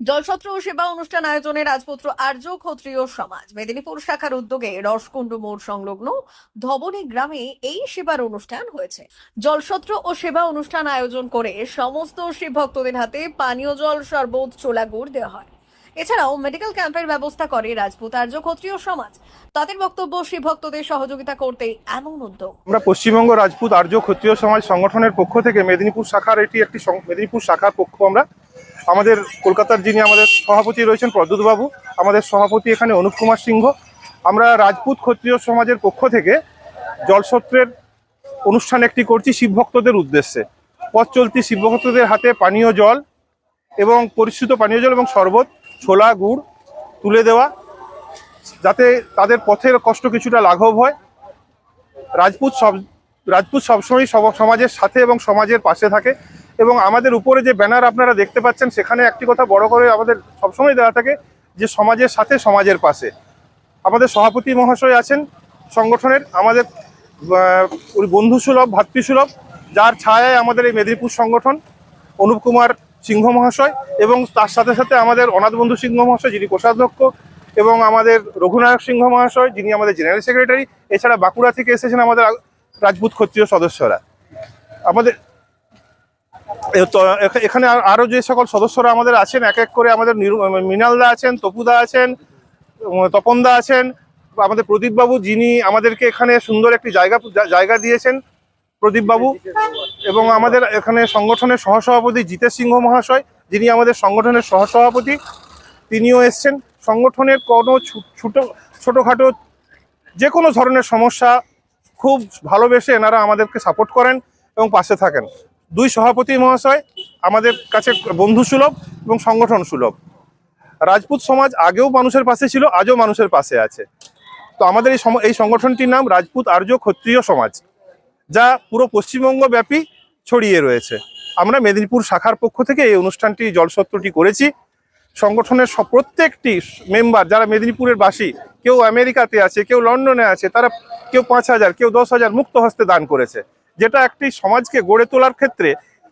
জলসত্র ও সেবা অনুষ্ঠান আয়োজনে রাজপুত্র আর্য ক্ষত্রিয় সমাজ। মেদিনীপুর শাখার উদ্যোগে রসকুণ্ড মোড় সংলগ্ন ধবনী গ্রামে এই সেবার অনুষ্ঠান হয়েছে। জলসত্র ও সেবা অনুষ্ঠান আয়োজন করে সমস্ত শিব ভক্তদের হাতে পানীয় জল, শরবত ছোলা গুড় দেওয়া হয়। এছাড়াও মেডিকেল ক্যাম্পের ব্যবস্থা করে রাজপুত আর্য ক্ষত্রিয় সমাজ। তাদের বক্তব্য, শিব ভক্তদের সহযোগিতা করতে এমন উদ্যোগ। আমরা পশ্চিমবঙ্গ রাজপুত আর্য ক্ষত্রিয় সমাজ সংগঠনের পক্ষ থেকে মেদিনীপুর শাখার এটি একটি মেদিনীপুর শাখার পক্ষ আমরা আমাদের কলকাতার যিনি আমাদের সভাপতি রয়েছেন প্রদ্যুৎবাবু, আমাদের সভাপতি এখানে অনুপ কুমার সিংহ। আমরা রাজপুত ক্ষত্রিয় সমাজের পক্ষ থেকে জলসত্রের অনুষ্ঠান একটি করছি শিব ভক্তদের উদ্দেশ্যে। পথ চলতি শিব ভক্তদের হাতে পানীয় জল এবং পরিশ্রুত পানীয় জল এবং শরবত, ছোলা, গুড় তুলে দেওয়া, যাতে তাদের পথের কষ্ট কিছুটা লাঘব হয়। রাজপুত সব, রাজপুত সবসময় সব- সমাজের সাথে এবং সমাজের পাশে থাকে। এবং আমাদের উপরে যে ব্যানার আপনারা দেখতে পাচ্ছেন, সেখানে একটি কথা বড় করে আমাদের সবসময় দেওয়া থাকে যে সমাজের সাথে সমাজের পাশে। আমাদের সভাপতি মহাশয় আছেন, সংগঠনের আমাদের বন্ধুসুলভ, ভাতৃসুলভ, যার ছায়ায় আমাদের এই মেদিনীপুর সংগঠন, অনুপ কুমার সিংহ মহাশয় এবং তার সাথে সাথে আমাদের অনাথ বন্ধু সিংহ মহাশয়, যিনি কোষাধ্যক্ষ, এবং আমাদের রঘুনায়ক সিংহ মহাশয়, যিনি আমাদের জেনারেল সেক্রেটারি, এছাড়া বাঁকুড়া থেকে এসেছেন আমাদের রাজপুত ক্ষত্রিয় সদস্যরা। আমাদের এখানে আর- আরও যে সকল সদস্যরা আমাদের আছেন, এক এক করে আমাদের মৃণালদা আছেন, তপুদা আছেন তপনদা আছেন, আমাদের প্রদীপবাবু যিনি আমাদেরকে এখানে সুন্দর একটি জায়গা জায়গা দিয়েছেন, প্রদীপবাবু, এবং আমাদের এখানে সংগঠনের সহসভাপতি জিতেশ সিংহ মহাশয়, যিনি আমাদের সংগঠনের সহসভাপতি, তিনিও এসছেন। সংগঠনের কোনো ছোটো, ছোটোখাটো যে কোনো ধরনের সমস্যা খুব ভালোবেসে এনারা আমাদেরকে সাপোর্ট করেন এবং পাশে থাকেন। দুই সভাপতি মহাশয়, আমাদের কাছে বন্ধু সুলভ এবং সংগঠন সুলভ। রাজপুত সমাজ আগেও মানুষের পাশে ছিল, আজও মানুষের পাশে আছে। তো আমাদের এই এই সংগঠনটির নাম রাজপুত আর্য ক্ষত্রিয় সমাজ, যা পুরো পশ্চিমবঙ্গ ব্যাপী ছড়িয়ে রয়েছে। আমরা মেদিনীপুর শাখার পক্ষ থেকে এই অনুষ্ঠানটি, জলসত্রটি করেছি। সংগঠনের প্রত্যেকটি মেম্বার, যারা মেদিনীপুরের বাসী, কেউ আমেরিকাতে আছে, কেউ লন্ডনে আছে, তারা কেউ পাঁচ হাজার, কেউ দশ হাজার মুক্ত হস্তে দান করেছে। যেটা একটি সমাজকে গড়ে তোলার ক্ষেত্রে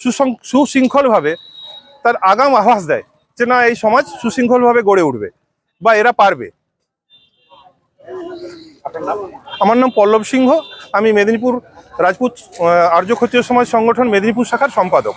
সুসং- সুশৃঙ্খলভাবে তার আগাম আভাস দেয় যে না এই সমাজ সুশৃঙ্খলভাবে গড়ে উঠবে বা এরা পারবে। আমার নাম পল্লব সিংহ। আমি মেদিনীপুর রাজপুত আর্য ক্ষত্রিয় সমাজ সংগঠন মেদিনীপুর শাখার সম্পাদক।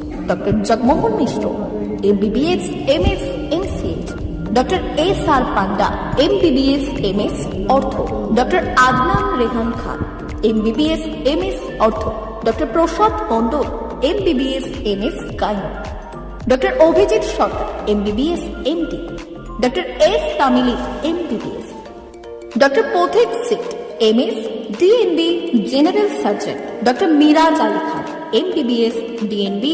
Doctor Jagmohan Mishra MBBS MS MCh doctor S R Panda MBBS MS ortho doctor Adnan Rehan Khan MBBS MS ortho doctor Prasad Mandal MBBS MS gynae doctor Abhijit Sarkar MBBS MD doctor S Tamili MBBS doctor Pathik Sit MS DNB general surgeon doctor Miraj Ali Khan MBBS DNB